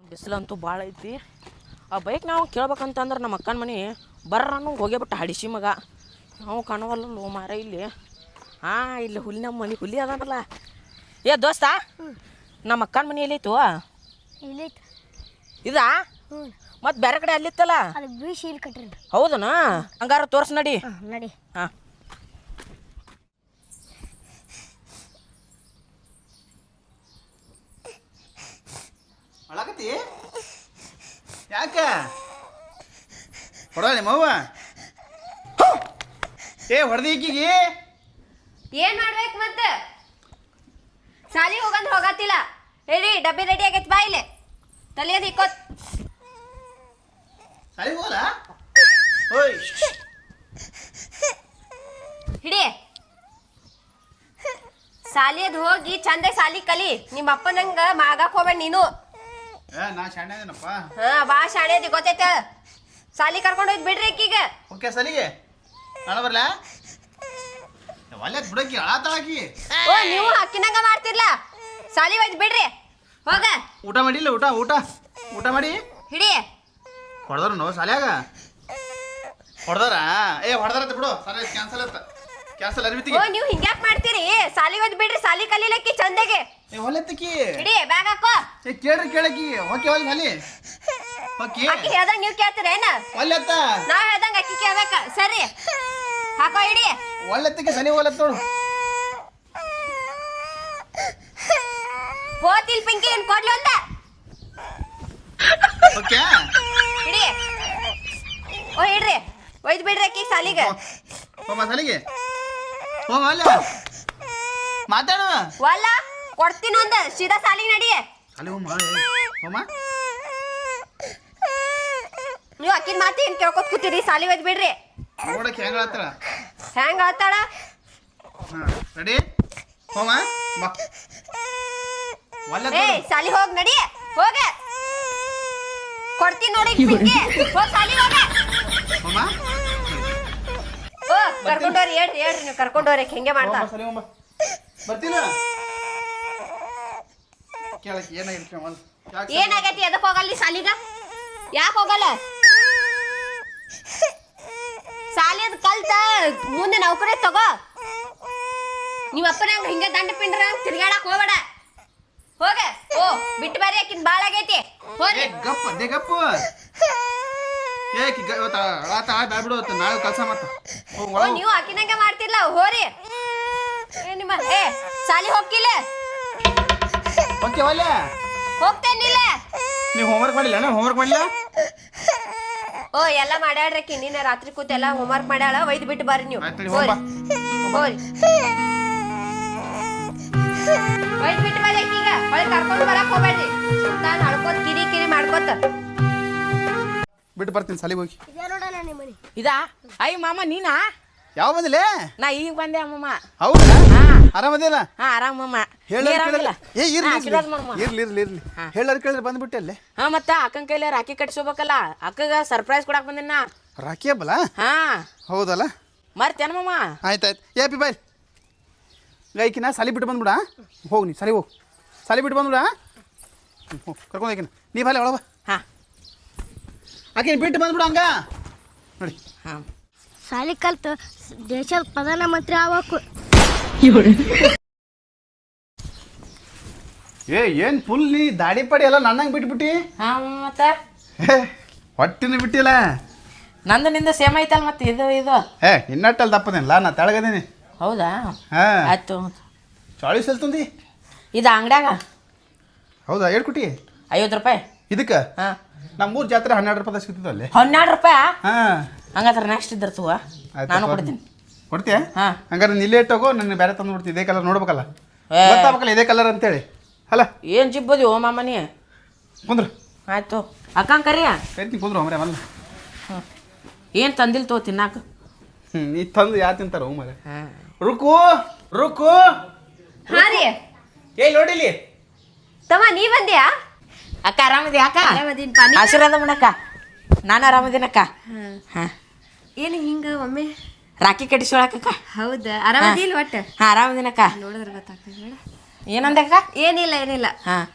ಬಿಸಿಲಂತೂ ಭಾಳ ಐತಿ. ಆ ಬೈಕ್ ನಾವು ಕೇಳ್ಬೇಕಂತಂದ್ರೆ ನಮ್ಮ ಅಕ್ಕನ ಮನೆ ಬರ್ರನು ಬಿಟ್ಟು ಹಡಿಸಿ ಮಗ. ನಾವು ಕಾಣುವಲ್ಲ ಮಾರ ಇಲ್ಲಿ. ಹಾಂ ಇಲ್ಲಿ ಹುಲಿ ನಮ್ಮ ಮನೆ ಹುಲಿ ಅದಾನಲ್ಲ. ಏ ದೋಸ್ತ ನಮ್ಮ ಅಕ್ಕನ ಮನೆ ಎಲ್ಲೈತು ಇಲ್ಲಿ ಇದಾ? ಮತ್ತು ಬೇರೆ ಕಡೆ ಅಲ್ಲಿತ್ತಲ್ಲ? ಅದು ಬೀಸಿ ಇಲ್ಲಿ ಕಟ್ರಿ ಹೌದನಾ? ಹಂಗಾರ ತೋರ್ಸ್ ನಡಿ. ನಡಿ. ಹಾ. ಅಳಾಕತಿ ಯಾಕ? ಹೊಡಲಿ ಮವ್ವ ಏ ಹೊಡೆದಿ ಈಕಿಗೆ? ಏನ್ ಮಾಡ್ಬೇಕು ಮತ್ತೆ? ಸಾಲಿ ಹೋಗಂದ್ರ ಹೋಗತ್ತಿಲ್ಲ. ಹೇಳಿ ಡಬ್ಬಿ ರೆಡಿ ಆಗೈತಿ ಬಾ ಇಲ್ಲಿ. ತಲೆಯದ್ ಇಕ್ಕೋತ್ ಹೋಗಲ್ಲ ಓಯ್. ಹಿಡಿ. ಸಾಲಿಯದ್ ಹೋಗಿ ಚಂದ ಸಾಲಿ ಕಲಿ. ನಿಮ್ಮ ಅಪ್ಪನಂಗ ಮಾಗಾಕ್ ಹೋಗ್ಬೇಡ ನೀನು. ಏ ನಾ ಶಾಣೆ ಅದೇನಪ್ಪ. ಹಾ ಬಾ ಶಾಣೆದಿ ಗೊತ್ತೈತ? ಸಾಲಿ ಕರ್ಕೊಂಡು ಹೋಗಿ ಬಿಡ್ರಿ ಅಕ್ಕಿಗ ಓಕೆ ಸಲಿಗೆ. ನಾಳೆ ಬರ್ಲ? ಒಲ್ಲೆ ಬಿಡಕಿ ಅಳಾತಾಳಕಿ ಓ ನೀವು ಅಕ್ಕಿನಂಗ ಮಾಡ್ತಿರ್ಲ. ಸಾಲಿ ಒಯ್ದು ಬಿಡ್ರಿ. ಹೋಗ. ಊಟ ಮಾಡಿಲ್ಲ ಊಟ ಊಟ. ಊಟ ಮಾಡಿ. ಹಿಡಿ. ಹೊಡೆದ್ರ ನೋ ಸಾಲ್ಯಾಗ ಹೊಡೆದಾರ? ಏ ಹೊಡೆದಾರ ಬಿಡು. ಸರಿ ಕ್ಯಾನ್ಸಲ್ ಆಯ್ತ. ಕ್ಯಾನ್ಸಲ್ ಓ ಅರ್ಬಿತಿಗೆ ನೀವು ಹಿಂಗ್ಯಾಕ್ ಮಾಡ್ತೀರಿ? ಸಾಲಿ ಒಯ್ದು ಬಿಡ್ರಿ ಸಾಲಿ ಕಲೀಲಕ್ಕಿ ಚಂದಗೆ. ಏ ಹೊಲತ್ತಕಿ ಇಡಿ ಬ್ಯಾಗ್ ಹಾಕೋ. ಏ ಕೇಳ್ರಿ ಕೇಳಕಿ ಓಕೆ ಒಲ್ಲೆ ಅಲ್ಲಿ ಓಕೆ. ಅಕ್ಕಿ ಹೇಳ್ದಂಗ ನೀವು ಕೇಳ್ತೀರೇನ ಹೊಲತ್ತ ನಾ ಹೇಳ್ದಂಗ ಅಕ್ಕಿ ಕೇಳ್ಬೇಕ. ಸರಿ. ಹಾಕೋ ಇಡಿ. ಹೊಲತ್ತಕಿ ಸನಿ ಹೊಲತ್ತ ನೋಡು. ಹೋತಿಲ್ ಪಿಂಕಿ ಏನ್ ಕೊಡ್ಲಿ ಅಂತ ಓಕೆ. ಇಡಿ. ಓ ಇಡ್ರಿ. ಒಯ್ದು ಬಿಡ್ರಿ ಅಕ್ಕಿ ಸಾಲಿಗೆ ಹೋಮ ಸಾಲಿಗೆ ಹೋಮ ಅಲ್ಲ? ಮಾತಾಡುವ ವಲ್ಲ ಕೊಡ್ತೀನಿ ಒಂದ್. ಸೀದಾ ಸಾಲಿಗೆ ನಡಿ. ಅಲ್ಲಿ ಹೋಮ ಹೋಮ? ನೀವು ಅಕ್ಕಿನ ಮಾತಿ ಏನು ಕೇಳ್ಕೊತ ಕೂತೀರಿ? ಸಾಲಿ ಒಯ್ದು ಬಿಡ್ರಿ. ನೋಡಕ್ಕೆ ಹೆಂಗ ಹೇಳ್ತಾರ ಹೆಂಗ ಆತಾಳ ಹಾಂ ರೆಡಿ ಹೋಮ ಬಾ. ಏ ಸಾಲಿ ಹೋಗಿ ನಡಿ. ಹೋಗ. ಕೊಡ್ತೀನಿ ನೋಡಿ ಕರ್ಕೊಂಡವ್ರಿ ಹೋಗ್ ಸಾಲಿ ಹೋಗ. ಹೋಮ ಓ ಕರ್ಕೊಂಡೋರಿ ಹೇಳ್ರಿ ಹೇಳ್ರಿ ನೀವು ಕರ್ಕೊಂಡೋರಿ ಹೆಂಗೆ ಮಾಡ್ತಾ? ಸರಿ ಬರ್ತೀನ? ಕೇಳಕ್ಕೆ ಏನಾಗೈತಿ ಎದಕ್ ಹೋಗಲ್ಲ ಸಾಲಿಗ? ಯಾಕೆ ಹೋಗಲ್ಲ? ಸಾಲಿಯದ್ ಕಲ್ತ ಮುಂದೆ ನೌಕರಿ ತಗೋ. ನಿಮ್ಮ ಅಪ್ಪನ ಹಿಂಗೆ ದಂಡ ಪಿಂಡ್ರ ತಿರ್ಗಾಡಕ್ ಹೋಗ್ಬೇಡ. ಹೋಗ. ಓ ಬಿಟ್ಟು ಬಾರಿ ಆಕಿನ್ ಬಾಳ ಆಗೈತಿ. ಏ ಗಪ್ಪ ದೇ ಗಪ್ಪ. ಏ ಇವತ್ತ ಇವತ್ತು ಅಳಾತ ಬ್ಯಾಡ ಬಿಡು ನಾಳೆ ಕೆಲಸ ಮತ್ತ. ಓ ನೀವು ಆಕಿನಂಗೆ ಮಾಡ್ತಿರ್ಲ ಹೋರಿ. ಏ ನಿಮ್ಮ ಏ ಸಾಲಿ ಹೋಗ್ಕಿಲ್ಲ. ಓಕೆ ಒಲ್ಲೆ? ಹೋಗ್ತೇನಿಲ್ಲ ನೀವು ಹೋಮ್ವರ್ಕ್ ಮಾಡಿಲ್ಲ ನಾ ಹೋಮ್ವರ್ಕ್ ಮಾಡಿಲ್ಲ? ಓ ಎಲ್ಲ ಮಾಡ್ಯಾಡ್ರಕ್ಕೆ ನಿನ್ನೆ ರಾತ್ರಿ ಕೂತೆಲ್ಲ ಹೋಮ್ ಹೋಮ್ವರ್ಕ್ ಮಾಡ್ಯಾಳ ಒಯ್ದು ಬಿಟ್ಟು ಬರ್ರಿ ನೀವು. ಆಯ್ತ್ ಹೋರಿ. ಒಯ್ದು ಬಿಟ್ಟು ಬರ್ರಿ ಈಗ ಒಳಗೆ ಕರ್ಕೊಂಡು ಬರಕ್ ಹೋಗ್ಬೇಡ್ರಿ. ಸುತ್ತಾನ್ ಅಳ್ಕೋತ್ ಕಿರಿ ಕಿರಿ ಮಾಡ್ಕೋತ. ಬಿಟ್ಟು ಬರ್ತೀನಿ ಸಾಲಿಗೆ ಹೋಗಿ. ಇದೇ? ಐ ಮಾಮ ನೀನಾ? ಯಾವ ಬಂದಿಲ್ಲ ನಾ ಈಗ ಬಂದೆ ಅಮ್ಮಮ್ಮ. ಹೌದಾ? ಹಾ. ಆರಾಮದಿಲ್ಲ ಹಾ ಆರಾಮಮ್ಮ ಹೇಳ ನೀ ಆರಾಮಿಲ್ಲ? ಏ ಇರ್ಲಿ ಇರ್ಲಿ. ಇರ್ಲಿ ಇರ್ಲಿ ಇರ್ಲಿ. ಹೇಳಾರ ಕೇಳಿದ್ರೆ ಬಂದ್ಬಿಟ್ಟೆ ಅಲ್ಲೇ. ಹಾ ಮತ್ತ ಅಕ್ಕನ ಕೈಲಿ ರಾಖಿ ಕಟ್ಸ್ಕೋಬೇಕಲ್ಲ. ಅಕ್ಕಗ ಸರ್ಪ್ರೈಸ್ ಕೊಡಕ್ ಬಂದಿನ ರಾಖಿ ಹಬ್ಬಲ್ಲ ಹಾ. ಹೌದಲ್ಲ? ಮರ್ತೇನ ಮಾಮ ಆಯ್ತಾಯ್ತು. ಏಪಿ ಪಿ ಬಾಯ್. ಗೈಕಿನ ಸಲಿ ಬಿಟ್ಟು ಬಂದ್ಬಿಡ ಹೋಗ್ ನೀ ಸಾಲಿ ಹೋಗು. ಸಾಲಿ ಬಿಟ್ಟು ಬಂದ್ಬಿಡ ಕರ್ಕೊಂಡು ಹೋಗಿನ ನೀ ಬಾಲೆ ಒಳಗ ಹಾಂ. ಆಕಿನ ಬಿಟ್ಟು ಬಂದ್ಬಿಡು ಹಂಗ. ನೋಡಿ. ಹಾಂ. ಸಾಲಿ ಕಲ್ತು ದೇಶದ ಪ್ರಧಾನಮಂತ್ರಿ ಆಗ್ಬೇಕು. ಏ ಏನು ಫುಲ್ ನೀ? ದಾಡಿ ಪಡಿ ಎಲ್ಲ ನನ್ನಂಗೆ ಬಿಟ್ಬಿಟ್ಟಿ. ಹಾ ಮತ್ತೆ? ಏ ಹೊಟ್ಟಿನ ಬಿಟ್ಟಿಲ್ಲ. ನಂದು ನಿಂದ ಸೇಮ್ ಐತಲ್ ಮತ್ತೆ ಇದು ಇದು? ಏ ಇನ್ನಟ್ಟಲ್ಲಿ ದಪ್ಪದೇನಿಲ್ಲ? ನಾ ತೆಳಗದೇನಿ. ಹೌದಾ? ಹಾಂ. ಆಯ್ತು ಚಾಳಿಸ್ ಎಲ್ಲಿ ತಂದಿ? ಇದು ಅಂಗಡ್ಯಾಗ? ಹೌದಾ? ಹೇಳ್ಕೊಟ್ಟಿ ಐವತ್ತು ರೂಪಾಯಿ. ಇದಕ್ಕೆ? ಹಾ. ನಮ್ಮೂರು ಜಾತ್ರೆ ಹನ್ನೆರಡು ರೂಪಾಯಿ ಸಿಗ್ತದೆ ಅಲ್ಲಿ. ಹನ್ನೆರಡು ರೂಪಾಯಿ? ಹಾಂ. ಹಂಗಾದ್ರೆ ನೆಕ್ಸ್ಟ್ ಇದ್ರ ತೂವ ನಾನು ಕೊಡ್ತೀನಿ. ಕೊಡ್ತೀಯ? ಹಾ. ಹಂಗಾರೆ ನಿಲ್ಲೇ ಇಟ್ಟೋಗೋ ನನ್ನ ಬೇರೆ ತಂದು ಬಿಡ್ತೀನಿ. ಇದೇ ಕಲರ್ ನೋಡ್ಬೇಕಲ್ಲ. ಗೊತ್ತಾಗಬೇಕಲ್ಲ ಇದೇ ಕಲರ್ ಅಂತೇಳಿ. ಅಲ್ಲ? ಏನು ಜಿಬ್ಬದಿ ಓ ಮಾಮನಿ? ಕುಂದ್ರು. ಆಯ್ತು. ಅಕ್ಕಂಗೆ ಕರಿಯ ಕರಿತೀನಿ ಕುಂದ್ರು ಅಮ್ರೆ ಅಲ್ಲ ಹ್ಞೂ ಏನು ತಂದಿಲ್ಲ ತೋ ತಿನ್ನಾಕ? ಹ್ಞೂ ನೀ ತಂದು ಯಾರು ತಿಂತಾರ ಮರೆ ಹಾಂ. ರುಕು ರುಕು. ಹಾಂ ರೀ ಏ ನೋಡಿಲಿ? ತಮ್ಮ ನೀ ಬಂದ್ಯಾ? ಅಕ್ಕ ಆರಾಮದಿ ಅಕ್ಕ? ಆರಾಮದೀನ್ಪಾ, ನೀ? ಆಶೀರ್ವಾದ ಮಾಡಕ್ಕ ನಾನು ಆರಾಮದಿನಕ್ಕ ಹಾಂ. ಏನು ಹಿಂಗೆ ಒಮ್ಮೆ? ರಾಖಿ ಕಟ್ಟಿಸೋಳಕ್ಕ ಹೌದಾ? ಆರಾಮದಿಲ್ಲ ಒಟ್ಟು? ಹಾಂ ಆರಾಮದಿನಕ್ಕ ನೋಡಿದ್ರೆ ಗೊತ್ತಾಗ್ತದೆ ಹೇಳ ಏನಂದಕ್ಕ ಏನಿಲ್ಲ ಏನಿಲ್ಲ. ಹಾಂ.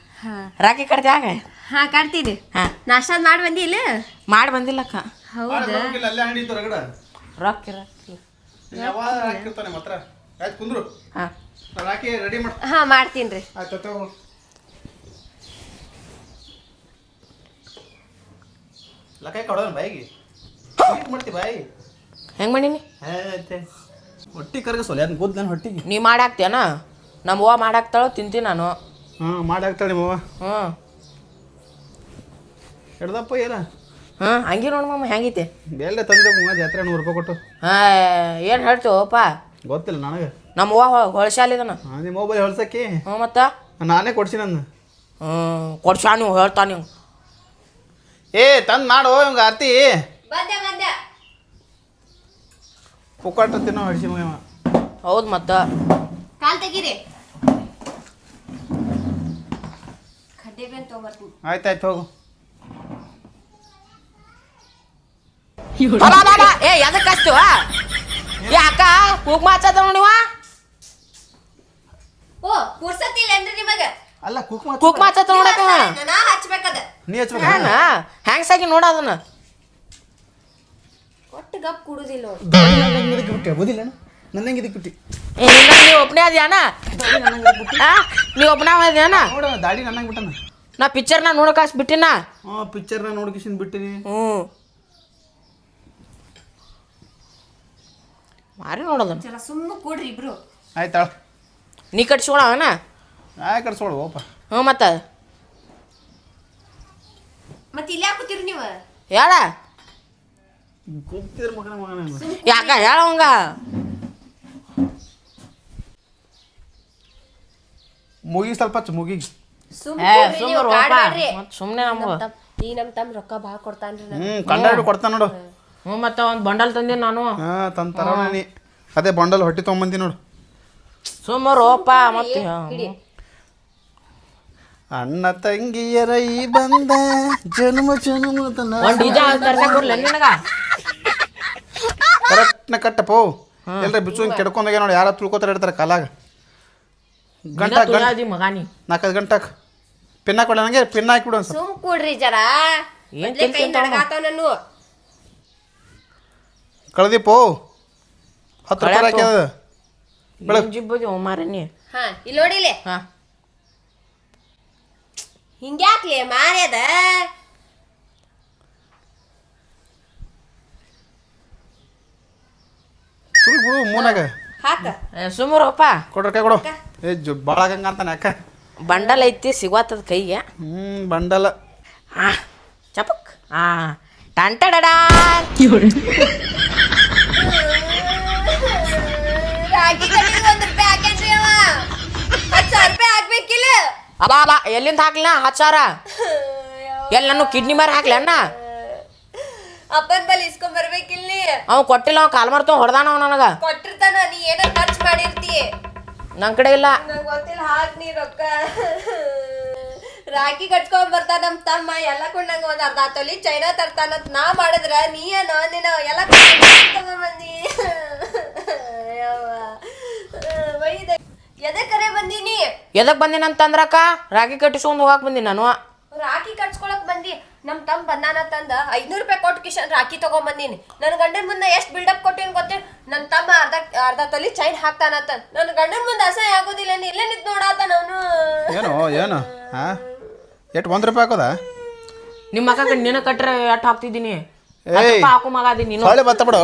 ರಾಖಿ ಕಟ್ದ್ಯಾಗ ಹಾಂ ಕಟ್ತೀನಿ. ಹಾಂ. ನಾಷ್ಟ ಮಾಡಿ ಬಂದಿ ಇಲ್ಲ ಮಾಡಿ ಬಂದಿಲ್ಲಕ್ಕ ಹೌದಾ ರೊಕ್ಕ ರೊಕ್ಕ ಕುಂದ್ರು. ಹಾಂ. ನಾನು ರೆಡಿ ಮಾಡಿ ಹಾ ಮಾಡ್ತೀನಿ ರೀ. ಆಯ್ತು ಲಕಾಯಿ ಕೊಡೋಣ ಬಾಯಿಗೆ. ಹೀಗೆ ಮಾಡ್ತಿ ಬಾಯಿ. ಹೆಂಗೆ ಮಾಡೀನಿ? ಆಯ್ತೆ ಹೊಟ್ಟಿ ಕರ್ಗ ಸೊಲೆ ಅದನ್ನ ಕೂದ್ ನಾನು ಹೊಟ್ಟಿಗೆ. ನೀ ಮಾಡಾಕ್ತೇನ ನಮ್ಮ ಅವ್ವ ಮಾಡಾಕ್ತಾಳೋ ತಿಂತೀನಿ ನಾನು. ಹಾಂ ಮಾಡಿ ಹಾಕ್ತಾಳೆ ನಿಮ್ಮವ್ವ ಹ್ಞೂ. ಹಿಡ್ದಪ್ಪ ಏನ? ಹಾಂ ಹಂಗೆ ನೋಡು ಮಮ್ಮ ಹೆಂಗೈತಿ ಬೇಲ್ಡೆ ತಂದೆ ಮಗ ಜಾತ್ರೆ ನೂರು ರೂಪಾಯಿ ಕೊಟ್ಟು. ಹಾಂ ಏನು ಹೇಳ್ತೀವಪ್ಪ ಗೊತ್ತಿಲ್ಲ ನನಗೆ. ನಮ್ಮ ಅವ್ವ ಹೊಳಶಾಲಿದನ ಹಾಂ ನಿಮ್ಮ ಮೊಬೈಲ್ ಹೊಳ್ಸಕ್ಕೆ. ಹ್ಞೂ ಮತ್ತು? ನಾನೇ ಕೊಡ್ಸಿನಂದು. ನನ್ನ ಹ್ಞೂ ಕೊಡ್ಸಾ ನೀವು ಹೇಳ್ತಾ ನೀವು. ಏ ತಂದು ಮಾಡು ಇವಂಗ ಆರ್ತಿ. ಬಂದೆ ಬಂದೆ. ಪುಕ್ಕಾಟ ತಿನ್ನೋ ಹಡಿಸಿ ಮಗ ಹೌದು ಮತ್ತು. ಕಾಲ್ ತೆಗೀರಿ. ಕಡ್ಡೆ ಬೇನ್ ತೊಗೊಂಬರ್ತೀನಿ. ಆಯ್ತು ಆಯ್ತು ಹೋಗು. ಏ ಎದಕ್ಕೆ ಹಚ್ತೀವ? ಏ ಅಕ್ಕ ಕುಗ್ಮ ಹಚ್ಚದ ನೋಡಿವ ಓ ಪುರ್ಸತ್ತಿಲ್ಲ ಏನ್ರಿ ನಿಮಗ ಅಲ್ಲ ಕುಕ್ಮ ಹಚ್ಚದ ನೋಡಕ್ಕ ನಾ ನೀ ಹಚ್ಚಬೇಕು ಹಾಂ ಹ್ಯಾಂಗ್ ಸಾಗಿ ನೋಡ ಅದನ್ನ. ಒಟ್ಟು ಗಪ್ ಕುಡುದಿಲ್ಲ ನೋಡು ಇದಕ್ಕೆ ಬಿಟ್ಟೆ ಓದಿಲ್ಲ ನನ್ನಂಗೆ ಇದಕ್ಕೆ ಬಿಟ್ಟು. ಏ ನೀ ಒಬ್ಬನೇ ಅದ್ಯಾನ? ಆ ನೀ ಒಬ್ಬನೇ ಅದ್ಯಾನ? ನೋಡ ದಾಡಿ ನನ್ನಂಗೆ ಬಿಟ್ಟನ. ನಾ ಪಿಕ್ಚರ್ನ ನೋಡಕ್ ಹಾಸ್ ಬಿಟ್ಟಿನ? ಹಾಂ ಪಿಕ್ಚರ್ನ ನೋಡ್ಕಿಸಿನ್ ಬಿಟ್ಟಿನಿ. ಹ್ಞೂ ಮಾರಿ ನೋಡೋದನ್ನ. ಜರ ಸುಮ್ಮ ಕೂಡ್ರಿ ಇಬ್ರು. ಆಯ್ತಾಳ. ನೀ ಆಯ್ ಕಡ್ಸೋಳು ಓಪ ಹ್ಞೂ ಮತ್ತೆ. ಮತ್ತೆ ಇಲ್ಲಿ ಯಾಕೆ ಕೂತಿರಿ ನೀವು? ಹೇಳ. ಕೂತಿದ್ರ ಮಗನ ಮಗನ. ಯಾಕ ಹೇಳವಂಗ ಮುಗಿ ಸ್ವಲ್ಪ ಹಚ್ಚು ಮುಗಿ. ಏ ಸುಮ್ಮನೆ ನಮ್ಗೆ ಈ ತಮ್ಮ ರೊಕ್ಕ ಭಾಳ ಕೊಡ್ತಾನ್ರಿ ನಾನು ಹ್ಞೂ ಕಂಡಾಡು ಕೊಡ್ತಾನ ನೋಡು. ಹ್ಞೂ ಮತ್ತೆ ಒಂದು ಬಂಡಲ್ ತಂದೀನಿ ನಾನು. ಹಾಂ ತಂದು ನೀ. ಅದೇ ಬಂಡಲ್ ಹೊಟ್ಟಿ ತೊಗೊಂಬಂದಿ ನೋಡು. ಸುಮ್ಮ ರೋಪ ಮತ್ತೆ ಅಣ್ಣ ತಂಗಿಯರೈ ಬಂದ ಜನ್ಮ ಜನ್ಮ ಕರೆಕ್ಟ್ನ ಕಟ್ಟಪ್ಪೋ ಎಲ್ರ ಬಿಚ್ಚು ಕೆಡ್ಕೊಂಡಾಗ ನೋಡಿ ಯಾರ ತುಳ್ಕೋತಾರ ಇಡ್ತಾರೆ ಕಾಲಾಗ. ಗಂಟ ಗಂಟಾದಿ ಮಗಾನಿ. ನಾಲ್ಕೈದು ಗಂಟಕ್ ಪಿನ್ ಹಾಕೊಡ ನನಗೆ ಪಿನ್ ಹಾಕಿಬಿಡು ಒಂದು ಸ್ವಲ್ಪ ಸುಮ್ ಕೊಡ್ರಿ ಜರ. ಮೊದ್ಲೇ ಕೈ ತಿಂತಾವ? ನಾನು ಕಳ್ದಿಪ್ಪೋ ಹತ್ತು ರೂಪಾಯಿ ಹಾಕ್ಯದ ಬೆಳಗ್ಗೆ ಜಿಬ್ಬದಿ ಮಾರನಿ. ಹಾ ಇಲ್ಲಿ. ನೋಡಿಲೆ ಹಾ. ಹಿಂಗ್ಯಾಕ್ಲಿ ಮಾರ್ಯದ? ತುಳಿ ಬಿಡು ಮೂನಾಗ. ಹಾಕ. ಸುಮ್ಮರಪ್ಪ ಕೊಡ್ರ ಕೈ ಕೊಡು. ಏ ಜು ಭಾಳ ಆಗಂಗ ಅಂತಾನೆ ಅಕ್ಕ. ಬಂಡಲ್ ಐತಿ ಸಿಗುವತ್ತದ ಕೈಗೆ. ಹ್ಞೂ ಬಂಡಲ. ಆ ಚಪಕ್. ಹಾ ಟಂಟಡಡಾ ರಾಗಿ ಕಟ್ಟಿಗೆ ಒಂದ್ ರೂಪಾಯಿ ಹಾಕ್ಯಾನ್ರಿ ಅವ. ಹತ್ತು ಸಾವಿರ ರೂಪಾಯಿ ಹಾಕ್ಬೇಕಿಲ್ಲ. ಅಬಾ ಅಬಾ ಎಲ್ಲಿಂದ ಹಾಕ್ಲ ಹತ್ತು ಸಾವಿರ ಎಲ್ಲಿ ನಾನು ಕಿಡ್ನಿ ಮಾರಿ ಹಾಕ್ಲಿ ಅಣ್ಣ? ಅಪ್ಪನ್ ಬಲ್ಲಿ ಇಸ್ಕೊಂಡ್ ಬರ್ಬೇಕಿಲ್ಲಿ? ಅವ್ ಕೊಟ್ಟಿಲ್ಲ ಅವ್ ಕಾಲ್ ಮಾಡ್ತಾವ ಹೊಡೆದಾನ ಅವ ನನಗ. ಕೊಟ್ಟಿರ್ತಾನ ನೀ ಏನ ಖರ್ಚು ಮಾಡಿರ್ತಿ? ನನ್ನ ಕಡೆ ಇಲ್ಲ. ನಂಗ್ ಗೊತ್ತಿಲ್ಲ ಹಾಕ್ ನೀ ರೊಕ್ಕ. ರಾಖಿ ಕಟ್ಕೊಂಡ್ ಬರ್ತಾ ನಮ್ ತಮ್ಮ ಎಲ್ಲ ಕೊಂಡಂಗ ಒಂದ್ ಅರ್ಧ ತೊಲಿ ಚೈನಾ ತರ್ತಾನಂತ ನಾ ಮಾಡಿದ್ರ ನೀ ಏನೋ ನೀನು ಎಲ್ಲ ತಗೊಂಬಂದಿ ಎದೆ ಕರೆ ಬಂದೀನಿ? ಎದಕ್ ಬಂದಿನ ಅಂತಂದ್ರಕ್ಕ? ರಾಗಿ ಕಟ್ಟಿಸ್ಕೊಂಡು ಹೋಗಾಕ್ ಬಂದಿ ನಾನು. ರಾಖಿ ಕಟ್ಸ್ಕೊಳಕ್ ಬಂದಿ. ನಮ್ ತಮ್ಮ ಬಂದಾನ ತಂದ ಐದ್ನೂರ್ ರೂಪಾಯಿ ಕೊಟ್ಟು ಕಿಶನ್ ರಾಖಿ ತಗೊಂಡ್ ಬಂದೀನಿ. ನನ್ ಗಂಡನ್ ಮುಂದೆ ಎಷ್ಟ್ ಬಿಲ್ಡಪ್ ಕೊಟ್ಟಿನ್ ಗೊತ್ತೇ? ನನ್ ತಮ್ಮ ಅರ್ಧ ಅರ್ಧ ತಲೆ ಚೈನ್ ಹಾಕ್ತಾನಂತ ನನ್ ಗಂಡನ ಮುಂದೆ ಅಸಹ್ಯ ಆಗೋದಿಲ್ಲ. ನೀ ಇಲ್ಲೇ ನಿಂತ್ ನೋಡಾತಾನ ಅವನು ಏನು ಏನು? ಹಾ? ಎಷ್ಟು ಒಂದು ರೂಪಾಯಿ ಹಾಕೋದ? ನಿಮ್ಮ ಅಕ್ಕ ನಿನ್ನ ಕಟ್ರೆ ಎಟ್ ಹಾಕ್ತಿದ್ದೀನಿ? ಏಯ್ ಹಾಕು ಮಗ ಅದೀನಿ ನೀನು. ಹೊಳೆ ಬತ್ತ ಬಿಡು.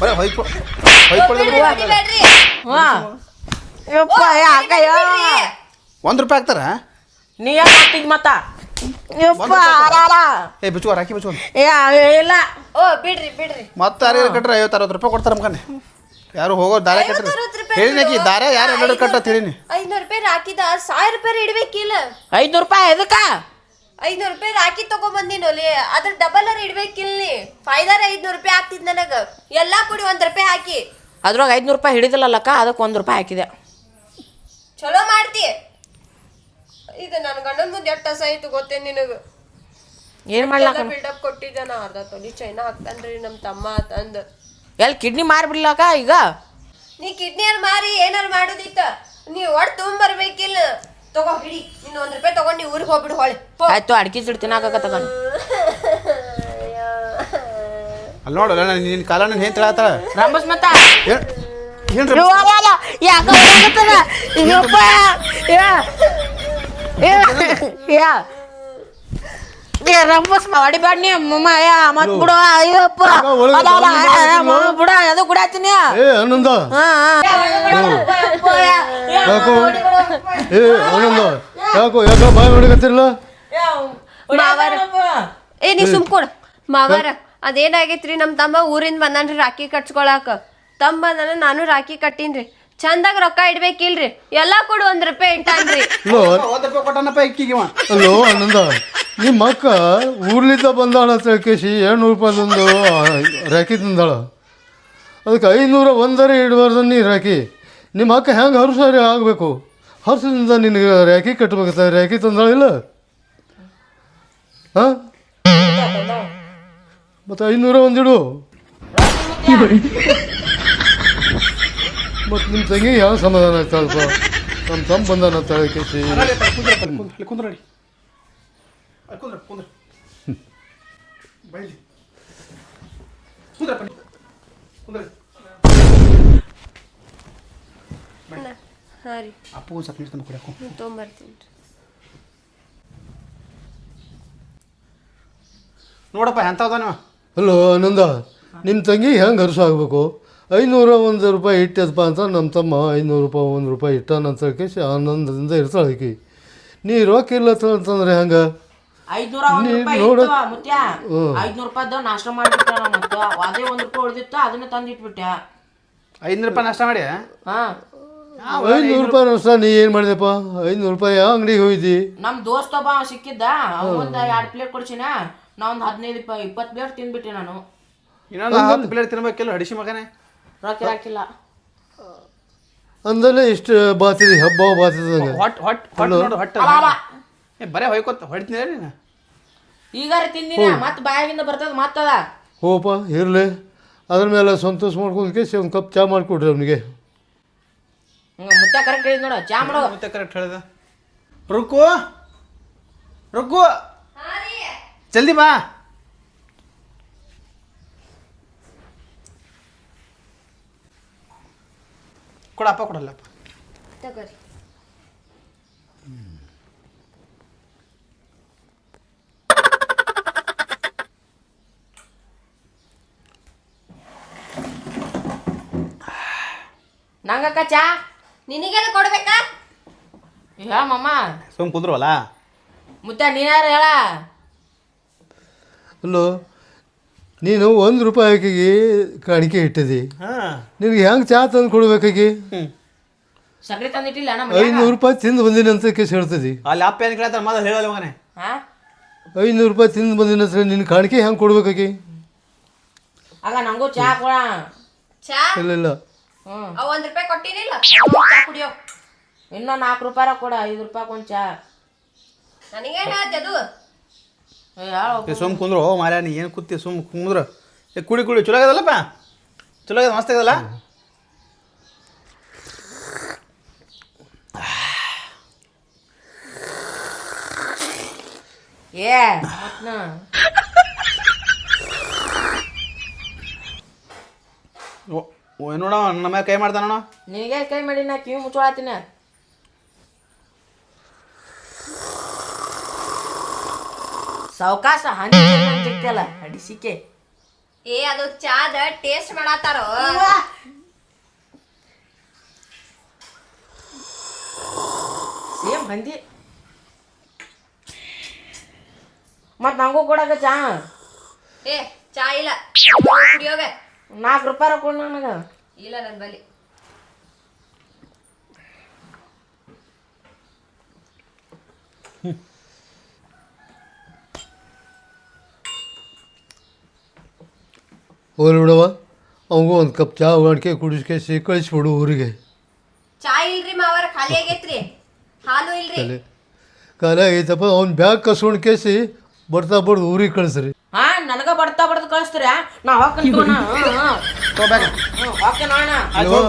ಬರೀ ಹೊಯ್ಕೊ ಯಪ್ಪ ಏ ಅಕ್ಕ ಯಾ. ಒಂದು ರೂಪಾಯಿ ಹಾಕ್ತಾರ? ನೀ ಯಾಕೆ ಹಾಕ್ತಿದ್ ಮತ್ತ? ಯಪ್ಪ ಅಲಾಲ. ಏ ಬಿಚ್ಚುವ ರಾಕಿ ಬಿಚ್ಚು ಏ ಇಲ್ಲ. ಓ ಬಿಡ್ರಿ ಬಿಡ್ರಿ. ಮತ್ತೆ ಯಾರು ಕಟ್ರೆ? ಐವತ್ತು ಅರವತ್ತು ರೂಪಾಯಿ ಕೊಡ್ತಾರೆ ಮಗನೆ ಯಾರು ಹೋಗೋ ದಾರ ಕಟ್ರಿ. ಹೇಳಿನಕಿ ದಾರೆ ಯಾರು ಎಲ್ಲರೂ ಕಟ್ಟ ತಿಳಿನಿ ಐನೂರು ರೂಪಾಯಿ ಹಾಕಿದ ಸಾವಿರ ರೂಪಾಯಿ ಇಡ್ಬೇಕಿಲ್ಲ ಐನೂರು ರೂಪಾಯಿ ಎದಕ್ಕ? ಐನೂರು ರೂಪಾಯಿ ರಾಕಿ ತಗೊಂಬಂದಿನೋಲಿ ಅದ್ರ ಡಬಲ್ ಅರ್ ಇಡ್ಬೇಕಿಲ್ಲಿ. ಫೈದಾರ ಐದ್ನೂರು ರೂಪಾಯಿ ಆಗ್ತಿದ್ ನನಗ. ಎಲ್ಲಾ ಕೂಡಿ ಒಂದ್ ರೂಪಾಯಿ ಹಾಕಿ. ಅದ್ರಾಗ ಐದ್ನೂರು ರೂಪಾಯಿ ಹಿಡಿದಿಲ್ಲಲ್ಲಕ್ಕ ಅದಕ್ಕೆ ಒಂದ್ ರೂಪಾಯಿ ಹಾಕಿದೆ. ಚಲೋ ಮಾಡ್ತಿ. ಇದು ನನ್ನ ಗಂಡನ ಮುಂದೆ ಎಷ್ಟು ಆಯ್ತು ಗೊತ್ತೇ ನಿನಗ? ಏನು ಮಾಡ್ಲಾಕ ಬಿಲ್ಡಪ್ ಕೊಟ್ಟಿದ್ದೆ ನಾ ಅರ್ಧ ತೊಲಿ ಚೈನಾ ಹಾಕ್ತಾನ್ರಿ ನಮ್ಮ ತಮ್ಮ ತಂದ. ಎಲ್ಲಿ ಕಿಡ್ನಿ ಮಾರ್ಬಿಡ್ಲಾಕ ಈಗ? ನೀ ಕಿಡ್ನಿಯರ್ ಮಾರಿ ಏನಾರು ಮಾಡೋದಿತ್ತ? ನೀ ಒಟ್ಟು ತೊಗೊಂಬರ್ಬೇಕಿಲ್ಲ ತಗೋ ಹಿಡಿ. ನೀನು ಒಂದ್ ರೂಪಾಯಿ ತಗೊಂಡು ಊರಿಗೆ ಹೋಗ್ಬಿಡು ಹೊಳೆ. ಆಯ್ತು ಅಡ್ಕಿ ಸಿಡ್ ತಿನ್ನಾಕ ಅಲ್ಲಿ ನೋಡು ನಿನ್ನ ಕಾಲ ಏನು ಹೇಳತ್ತಾಳ ರಂಬಸ್ ಮತ್ತ? ಯಾ ಯಾಕ ಹೋಗತ್ತದ ಅಯ್ಯಪ್ಪ ಯಾ ಯಾ ಏ ರಂಬಸ್ ಹೊಡಿಬೇಡ ನೀ ಮತ್ ಬಿಡು ಅಯ್ಯಪ್ಪ ಅಲ್ಲ, ಏ, ಹಾಕಿದ್ಲು? ಮಮ್ಮ ಬಿಡ ಅದು ಕುಡಾತೀನಿ ಏ ಆನಂದ. ಹಾ ಯಾಕೋ? ಏ ಆನಂದ. ಯಾಕೋ ಯಾಕೋ ಬಾಯ್ ಹೊಡಿಕತ್ತಿರಲ್ಲ ಏ ನೀ ಸುಮ್ಕೊಡ ಮಾವಾರ ಅದೇನಾಗೈತ್ರಿ ನಮ್ಮ ತಮ್ಮ ಊರಿಂದ ಬಂದಾನ್ರಿ ರಾಖಿ ಕಟ್ಸ್ಕೊಳಾಕ. ತಮ್ಮ ನಾನು ರಾಖಿ ಕಟ್ಟೀನ್ರಿ. ಚಂದಾಗ ರೊಕ್ಕ ಇಡ್ಬೇಕಿಲ್ರಿ? ಎಲ್ಲಾ ಕೊಡು ಒಂದ್ ರೂಪಾಯಿ ಇಟ್ಟಾನ್ರಿ. ಅಲ್ಲೋ ಒಂದು ರೂಪಾಯಿ ಕೊಟ್ಟನಪ್ಪ ಇಕ್ಕಿಗಿವ. ಅಲ್ಲೋ ಆನಂದ. ನಿಮ್ಮ ಅಕ್ಕ ಊರ್ಲಿಂದ ಬಂದಾಳ ಅಂತ ಕೇಸಿ ಏಳ್ನೂರು ರೂಪಾಯಿದೊಂದು ರಾಖಿ ತಂದಾಳ. ಅದಕ್ಕೆ ಐನೂರ ಒಂದರ ಇಡಬಾರ್ದು ನೀ ರಾಖಿ. ನಿಮ್ಮ ಅಕ್ಕ ಹೆಂಗೆ ಹರ್ಸಾರಿ ಆಗಬೇಕು? ಹರ್ಸದಿಂದ ನಿನಗೆ ರಾಖಿ ಕಟ್ಬೇಕತ್ತ ರಾಖಿ ತಂದಾಳ ಇಲ್ಲ? ಹಾಂ? ಮತ್ತು ಐನೂರ ಒಂದಿಡು ಮತ್ತು ನಿಮ್ಮ ತಂಗಿ ಯಾವ ಸಮಾಧಾನ ಆಯ್ತಲ್ಪ ನಮ್ಮ ತಮ್ಮ ಬಂದಾನ ಅಂತ ಹೇಳಿ ಕೇಸಿ ಅಲ್ಲಿ ಕುಂದ್ರ ಅಲ್ಲಿ ಕುಂದ್ರ ಕುಂದ್ರ. ಬೈಲಿ. ಕುಂದ್ರಪ್ಪ ನೀ. ಕುಂದ್ರ. ಹಾ ರೀ. ಅಪ್ಪಗೂ ಸ್ವಲ್ಪ ನೀರು ತಂದು ಕುಡಿಯಕ್ಕೂ. ತೊಗೊಂಬರ್ತೀನಿ ನೋಡಪ್ಪ ಎಂತ ಹಲೋ ಆನಂದ. ನಿಮ್ಮ ತಂಗಿ ಹೆಂಗೆ ಹರ್ಸು ಆಗಬೇಕು? ಐನೂರ ಒಂದು ರೂಪಾಯಿ ಇಟ್ಟದಪ್ಪ ಅಂತ ನಮ್ಮ ತಮ್ಮ ಐನೂರು ರೂಪಾಯಿ ಒಂದು ರೂಪಾಯಿ ಇಟ್ಟಾನಂತ ಕೇಸಿ ಆನಂದದಿಂದ ಇರ್ತಾಳೆ ಆಕಿ. ನೀ ರೋಕಿಲ್ಲ ಇಲ್ಲ ಅಂತಂದ್ರೆ ಹೆಂಗೆ? ಐದ್ನೂರ ಒಂದ್ ರೂಪಾಯಿ. ಇತ್ತು ಮುತ್ಯ. ಐದ್ನೂರು ರೂಪಾಯ್ದ ನಾಷ್ಟ ಮಾಡಿಬಿಟ್ಟೆ ನಾ ಮತ್ತ ಅದೇ ಒಂದ್ ರೂಪಾಯಿ ಉಳಿದಿತ್ತು ಅದನ್ನ ತಂದಿಟ್ಬಿಟ್ಟೆ ಐನೂರು ರೂಪಾಯಿ ನಷ್ಟ ಮಾಡಿ ಹಾ. ಐನೂರು ರೂಪಾಯಿ ನಷ್ಟ ನೀ ಏನು ಮಾಡಿದೆಪ್ಪ? ಐನೂರು ರೂಪಾಯಿ ಯಾವ ಅಂಗಡಿಗೆ ಹೋಗಿದ್ದಿ? ನಮ್ ದೋಸ್ತ ಒಬ್ಬ ಅವ ಸಿಕ್ಕಿದ್ದ ಒಂದ್ ಎರಡ್ ಪ್ಲೇಟ್ ಕೊಡ್ಸಿನ ನಾ ಒಂದ್ ಹದಿನೈದು ಇಪ್ಪ ಇಪ್ಪತ್ತು ಪ್ಲೇಟ್ ತಿಂದ್ಬಿಟ್ಟೆ ನಾನು. ಇನ್ನೊಂದು ಹತ್ತು ಪ್ಲೇಟ್ ತಿನ್ಬೇಕಿಲ್ಲ ಅಡಿಸಿ ಮಗನೇ? ರೊಕ್ಕ ಹಾಕಿಲ್ಲ. ಅಂದಲೇ ಇಷ್ಟು ಬಾತಿದೆ ಹಬ್ಬ ಬಾತಿದಂಗೆ ಹೊಟ್ ಹೊಟ್ ಹೊಟ್ ನೋಡು ಹೊಟ್ಟೆ. ಏ ಬರೇ ಹೊಯ್ಕೊತ ಹೊಡಿತೀನಿ ನೀನು? ಈಗಾರ ತಿಂದಿನ ಮತ್ತೆ ಬಾಯಾಗಿಂದ ಬರ್ತದ ಮತ್ತದ? ಹೋಪ ಇರಲಿ. ಅದ್ರ ಮೇಲೆ ಸಂತೋಷ ಮಾಡ್ಕೊಂಡ್ಕೆ ಸಿ ಒಂದು ಕಪ್ ಚಾ ಮಾಡಿಕೊಡ್ರಿ ಅವನಿಗೆ. ಮುತ್ತ ಕರೆಕ್ಟ್ ಹೇಳಿದ್ ನೋಡು ಚಾ ಮಾಡೋ. ಮತ್ತೆ ಕರೆಕ್ಟ್ ಹೇಳಿದ. ರುಕ್ಕು? ರುಕ್ಕು? ಜಲ್ದಿ ಬಾ. ಕೊಡಪ್ಪ ಕೊಡಲ್ಲಪ್ಪ. ತಗೋರಿ. ನಂಗಕ್ಕ ಚಾ? ನಿನಗೆಲ್ಲ ಕೊಡ್ಬೇಕಾ? ಯಾ ಮಮ್ಮ ಸುಮ್ ಕುಂದ್ರವಲ್ಲ? ಮುತ್ತ ನೀನಾರ ಹೇಳ? ಅಲ್ಲೋ ನೀನು ಒಂದು ರೂಪಾಯಿ ಆಕಿಗೆ ಕಾಣಿಕೆ ಇಟ್ಟಿದಿ. ಹಾಂ. ನಿನಗೆ ಹೆಂಗೆ ಚಾ ತಂದು ಕೊಡ್ಬೇಕಾಗಿ? ತಂದಿಟ್ಟಿಲ್ಲ ನಮ್ಮ ಐನೂರು ರೂಪಾಯಿ ತಿಂದು ಬಂದಿನ ಅಂತ ಕೇಸ್ ಹೇಳ್ತದಿ. ಅಲ್ಲಿ ಅಪ್ಪ ಏನು ಕೇಳ್ತಾರೆ ಮೊದಲು ಹೇಳಲ್ಲ ಮಗನೇ. ಹಾ? ಐನೂರು ರೂಪಾಯಿ ತಿಂದು ಬಂದಿನ ಹತ್ರ ನಿನ್ನ ಕಾಣಿಕೆ ಹೆಂಗೆ ಕೊಡ್ಬೇಕಾಗಿ? ಆಗ ನಂಗೂ ಚಾ ಕೊಡ. ಚಾ? ಇಲ್ಲ ಇಲ್ಲ. ಅವ್ ಒಂದ್ ರೂಪಾಯಿ ಕೊಟ್ಟಿನಿಲ್ಲ. ಚಾ ಕುಡಿಯೋ ಇನ್ನೂ ನಾಲ್ಕು ರೂಪಾಯಿ ಕೊಡ ಐದು ರೂಪಾಯಿ ಕೊಂಚ ಚಾ. ನನಗೇನ್ ಹೇಳ್ತಿ ಅದು? ಏ, ಸುಮ್ ಕುಂದ್ರು. ಓ ಮಾರ್ಯ ನೀ ಏನು ಕೂತಿ ಸುಮ್ ಕುಂದ್ರ. ಏ ಕುಡಿ ಕುಡಿ. ಚಲೋ ಆಗದಲ್ಲಪ್ಪ ಚಲೋ ಆಗದ ಮಸ್ತ್ ಆಗದಲ್ಲ? ಏ ಓ ಏನೋಣ ನಮ್ಮ ಕೈ ಮಾಡ್ತಾನಣ್ಣ? ನಿನಗೆ ಕೈ ಮಾಡಿ ನಾ ಕಿವಿ ಮುಚ್ಚೋಳತ್ತೀನಿ ಸಾವಕಾಶ ಹನಿ ಸಿಗ್ತಲ್ಲ ಅಡಿಸಿಕೆ ಏ ಅದು ಚಾದ ಟೇಸ್ಟ್ ಮಾಡತ್ತಾರೋ? ಸೇಮ್ ಬಂದಿ ಮತ್ ನಂಗೂ ಕೊಡಕ ಚಾ? ಏ ಚಾ ಇಲ್ಲ. ಕುಡಿಯೋಗ? ನಾಲ್ಕು ರೂಪಾಯಿ ಕೊಡು ನನಗೆ. ಇಲ್ಲ ನನ್ ಬಲಿ ಹೋಗ್ಲಿ ಬಿಡವ ಅವಂಗೂ ಒಂದು ಕಪ್ ಚಾ ಒಣಕೆ ಕುಡಿಸ್ಕೇಸಿ ಕಳಿಸ್ಬಿಡು ಊರಿಗೆ. ಚಾ ಇಲ್ರಿ ಮಾವರ ಖಾಲಿ ಆಗೈತ್ರಿ. ಹಾಲು ಇಲ್ರಿ. ತಲೆ ಕಾಲ ಐತಪ್ಪ ಅವ್ನು ಬ್ಯಾಗ್ ಕಸ್ಕೊಂಡು ಕೇಸಿ ಬರ್ತಾ ಬಡ್ದು ಊರಿಗೆ ಕಳಿಸ್ರಿ. ಹಾ ನನಗ ಬರ್ತಾ ಬಡ್ದು ಕಳಿಸ್ತೀರ? ನಾ ಹಾಕಂತ ತಗೋಬೇಕ ಇಲ್ವಾ?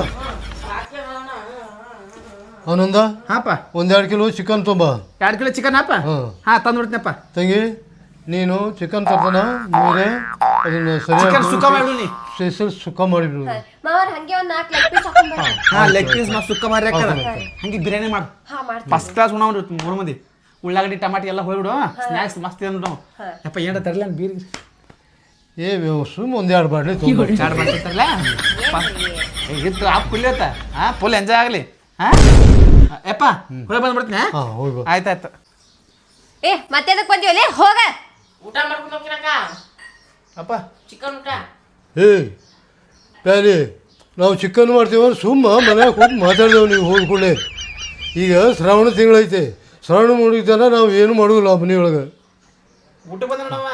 ಆನಂದ ಹಾಪ. ಒಂದೆರಡು ಕಿಲೋ ಚಿಕನ್ ತುಂಬ. ಎರಡು ಕಿಲೋ ಚಿಕನ್ ಹಾಪ? ಹಾಂ. ಹಾಂ ತಂದು ಬಿಡ್ತೀನಪ್ಪ ತಂಗಿ? ನೀನು ಚಿಕನ್ ತರ್ತನ ನೀರೇ ಅದನ್ನ ಚಿಕನ್ ಸುಕ್ಕ ಮಾಡಿಬಿಡು ನೀ. ಸ್ಪೆಷಲ್ ಸುಕ್ಕ ಮಾಡಿಬಿಡು. ಮಾವರ ಹಂಗೆ ಒಂದು ನಾಲ್ಕು ಲೆಗ್ ಪೀಸ್ ಹಾಕೊಂಡ್ಬರ್ರಿ ಹಾಂ ಲೆಗ್ ಪೀಸ್ ಮಸ್ತ್ ಸುಕ್ಕ ಮಾಡಿ ಹಂಗೆ ಬಿರಿಯಾನಿ ಮಾಡು. ಹಾ ಮಾಡ್ತೀನಿ. ಫಸ್ಟ್ ಕ್ಲಾಸ್ ಉಣ್ಣವ್ರಿ ಮೂರು ಮಂದಿ. ಉಳ್ಳಾಗಡ್ಡಿ ಟಮಾಟಿ ಎಲ್ಲ ಹೋಗ್ಬಿಡು. ಸ್ನ್ಯಾಕ್ಸ್ ಮಸ್ತ್ ಅಂದ್ರು ಅಪ್ಪ ಯಪ್ಪ ಏನಾರ ತರಲ್ಲ ಬೀರ್ ಏ ಸುಮ್ಮ ಒಂದೆರಡು ಬಾಟ್ಲಿ ತೊಂಬ ಚಾಡ್ ಮಾಡ್ತಿರ್ತಾರಲ್ಲ ಇತ್ತು ಆಪ್ ಕುಲಿಯತ್ತ ಹಾ ಫುಲ್ ಎಂಜಾಯ್ ಆಗಲಿ. ಹಾ? ಯಪ್ಪ ಹೊರಗೆ ಬಂದ್ಬಿಡ್ತೀನಿ ಆಯ್ತಾಯ್ತು. ಏ ಮತ್ತೆ ಅದಕ್ಕೆ ಬಂದಿವಲ್ಲಿ? ಹೋಗ. ಊಟ ಮಾಡ್ಕೊಂಡು ಅಪ್ಪ ಚಿಕನ್ ಊಟ ಏ ಪ್ಯಾಲಿ ನಾವು ಚಿಕನ್ ಮಾಡ್ತೀವ ಸುಮ್ಮ ಮನ್ಯಾಗ ಹೋಗಿ ಮಾತಾಡ್ದೇವು ನೀವು ಹೋದ್ಕೊಳ್ಳೆ ಈಗ ಶ್ರಾವಣ ತಿಂಗಳೈತೆ ಶ್ರಾವಣ ಮುಗಿತಾನ ನಾವು ಏನು ಮಾಡೋದಿಲ್ಲ ಮನೆಯೊಳಗೆ ಒಳಗೆ ಊಟ ಬಂದ ನೋಡವ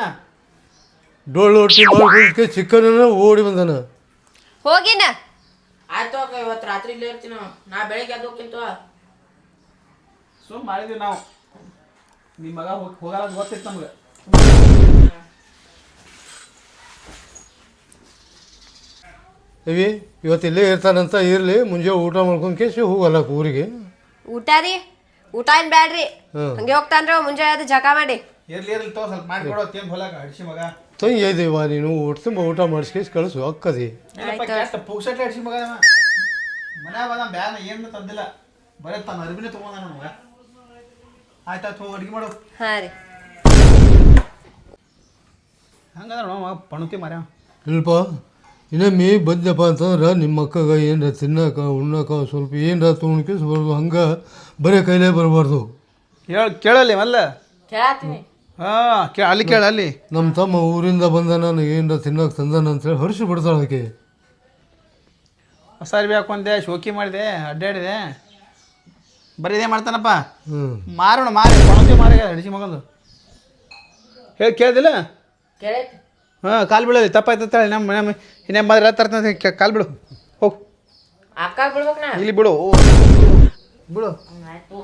ಡೊಳ್ಳು ರೊಟ್ಟಿ ಮಾಡ್ಕೊಳಕ್ಕೆ ಚಿಕನನ್ನ ಓಡಿ ಬಂದನ ಹೋಗಿನ ಆಯ್ತು ಅಕ್ಕ ಇವತ್ತು ರಾತ್ರಿ ಇಲ್ಲೇ ಇರ್ತೀನಿ. ನಾ ಬೆಳಿಗ್ಗೆ ಅದು ಹೋಗ್ಕಿಂತ ಸುಮ್ಮ ಮಾಡಿದ್ವಿ ನಾವು. ನಿಮ್ಮ ಮಗ ಹೋಗ್ ಹೋಗಲ್ಲ ಅಂತ ಗೊತ್ತಿತ್ತು ನಮ್ಗೆ. ಇವಿ ಇವತ್ತು ಇಲ್ಲೇ ಇರ್ತಾನಂತ ಇರಲಿ ಮುಂಜೆ ಊಟ ಮಾಡ್ಕೊಂಡು ಕೇಸಿ ಹೋಗಲ್ಲ ಊರಿಗೆ. ಊಟ ರೀ? ಊಟ ಏನ್ ಬ್ಯಾಡ್ರಿ? ಹ್ಮ್. ಹಂಗೆ ಹೋಗ್ತಾನ್ರಿ ಮುಂಜೆ ಮುಂಜಾನೆ ಅದು ಜಕ ಮಾಡಿ. ಇರ್ಲಿ ಇರ್ಲಿ ತೋ ಸ್ವಲ್ಪ ಮಾಡಿಕೊಡೋ ತೇನ್ ಹೊಲಕ ಹಡಿಸಿ ಮಗ. ತಂಗಿ ಐದೇವ ನೀನು ಊಟ ತುಂಬ ಊಟ ಮಾಡಿಸ್ಕೇಸಿ ಕಳಿಸು ಅಕ್ಕದಿ. ಇಲ್ಲಪ್ಪ ಪಣತಿ ಪುಕ್ಸಟ್ಟೆ ಹಡಿಸಿ ಮಗ ಅವ. ಮನ್ಯಾಗ ಬಂದ ಬ್ಯಾನ ಏನು ತಂದಿಲ್ಲ. ಬರೀ ತನ್ನ ಅರ್ಬಿನೇ ತೊಗೊಂಡ ನಮ್ಗೆ ಆಯ್ತಾಯ್ತು ಹೋಗಿ ಅಡ್ಗೆ ಮಾಡು. ಹಾ ರೀ. ಹಂಗದ ನೋಡ ಪಣುತಿ ಮರ್ಯಾವ ಇಲ್ಪ ಇನ್ನೊಮ್ಮೆ ಬಂದ್ಯಪ್ಪ ಅಂತಂದ್ರೆ ನಿಮ್ಮ ಅಕ್ಕಗ ಏನರ ತಿನ್ನಕ ಉಣ್ಣಕ ಸ್ವಲ್ಪ ಏನರ ತೊಗೊಂಡ್ಕೇಸಿ ಬರ್ದು ಹಂಗೆ ಬರೀ ಕೈಲೇ ಬರಬಾರ್ದು. ಹೇಳ ಕೇಳಲ್ಲಿ ಮಲ್ಲ? ಕೇಳತ್ತೀನಿ ಹಾಂ ಕೇ ಅಲ್ಲಿ ಕೇಳ ಅಲ್ಲಿ. ನಮ್ಮ ತಮ್ಮ ಊರಿಂದ ಬಂದ ನಾನು ಏನರ ತಿನ್ನಕ್ಕೆ ತಂದಾನ ಅಂತೇಳಿ ಹರ್ಷಿ ಬಿಡ್ತಾಳೆ ಆಕೆ. ಸರಿ ಬೇಕು ಅಂದೆ ಶೋಕಿ ಮಾಡಿದೆ ಅಡ್ಡಾಡಿದೆ. ಬರೀ ಇದೇ ಮಾಡ್ತಾನಪ್ಪ. ಹ್ಞೂ ಮಾರೋಣ ಮಾರಿ ಮಾರಿ ಹಡಿಸಿ ಮಗಂದು. ಹೇಳಿ ಕೇಳ್ದಿಲ್ಲ? ಕೇಳೈತಿ ಹಾಂ ಕಾಲು ಬೀಳಲಿ ತಪ್ಪಾಯ್ತು ಹೇಳಿ ನಮ್ಮ ನಮ್ಮ ಇನ್ನೇನು ಬಂದ್ರೆ ತರ್ತಂತ ಕಾಲು ಬಿಡು ಹೋಗು. ಅಕ್ಕ ಬಿಡ್ಬೇಕು ನಾ? ಇಲ್ಲಿ ಬಿಡು ಓ, ಬಿಡು ಆಯ್ತು.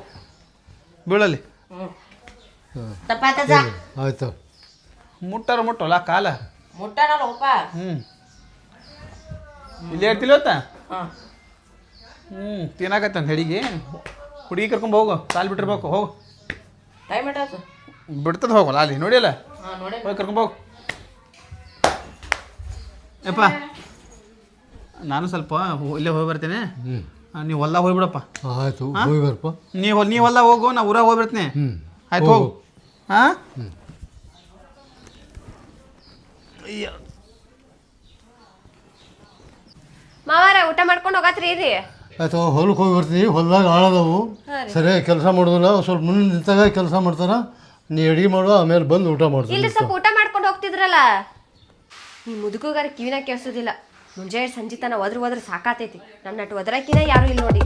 ತಪ್ಪಾತದ ಆಯ್ತು. ಮುಟ್ಟಾರ ಮುಟ್ಟಲ್ಲ ಕಾಲ. ಮುಟ್ಟಾನಲ್ಲ ಒಪ್ಪ ಹ್ಞೂ ಇಲ್ಲಿ ಹೇಳ್ತಿಲ್ಲ ಇವತ್ತ? ಹಾಂ. ಹ್ಞೂ ತಿನ್ನಾಕತ್ತ ಹೆಡಿಗೆ. ಹುಡುಗಿ ಕರ್ಕೊಂಡ್ ಹೋಗು ಕಾಲು ಬಿಟ್ಟಿರ್ಬೇಕು ಹೋಗು. ಟೈಮ್ ಇಟ್ಟಾತು ಬಿಡ್ತದ ಹೋಗಲ್ಲ ಅಲ್ಲಿ ನೋಡಿಲ್ಲ ಹಾಂ ನೋಡಿ. ಹೋಗಿ ಕರ್ಕೊಂಡ್ ಹೋಗು. ಯಪ್ಪ. ನಾನು ಸ್ವಲ್ಪ ಹೋ- ಇಲ್ಲೇ ಹೋಗಿ ಬರ್ತೇನೆ. ನೀವು ಹೊಲ್ದಾಗ ಹೋಗ್ಬಿಡಪ್ಪ ಆಯ್ತು ಹೋಗಿ ಬರ್ಪ. ನೀವು ನೀವು ಹೊಲ್ದಾಗ ಹೋಗು ನಾ ಊರಾಗ ಹೋಗ್ಬಿಡ್ತೀನಿ ಹ್ಞೂ ಆಯ್ತು ಹೋಗು. ಹಾ ಮಾವಾರ ಊಟ ಮಾಡ್ಕೊಂಡು ಹೋಗತ್ರಿ ಇರಿ. ಆಯ್ತು ಹೊಲಕ್ಕೆ ಹೋಗಿ ಬರ್ತೀನಿ. ಹೊಲ್ದಾಗ ಆಳದವು ಸರಿಯಾಗಿ ಕೆಲಸ ಮಾಡೋದಿಲ್ಲ. ಸ್ವಲ್ಪ ಮುಂದೆ ನಿಂತಾಗ ಕೆಲಸ ಮಾಡ್ತಾರ. ನೀ ಅಡುಗೆ ಮಾಡುವ ಆಮೇಲೆ ಬಂದು ಊಟ ಮಾಡ್ತೀನಿ ಇಲ್ಲಿ ಸ್ವಲ್ಪ ಊಟ ಮಾಡ್ಕೊಂಡು ಹೋಗ್ತಿದ್ರಲ್ಲ. ಈ ಮುದುಕುಗಾರ ಕಿವಿನ ಕೇಳಿಸೋದಿಲ್ಲ ಮುಂಜಾನೆ ಸಂಜೆ ತನ ಒದ್ರ ಒದ್ರ ಸಾಕಾತೈತಿ. ನನ್ನ ನಟ್ಟು ಒದ್ರಕಿನ ಯಾರು ಇಲ್ಲ ನೋಡಿ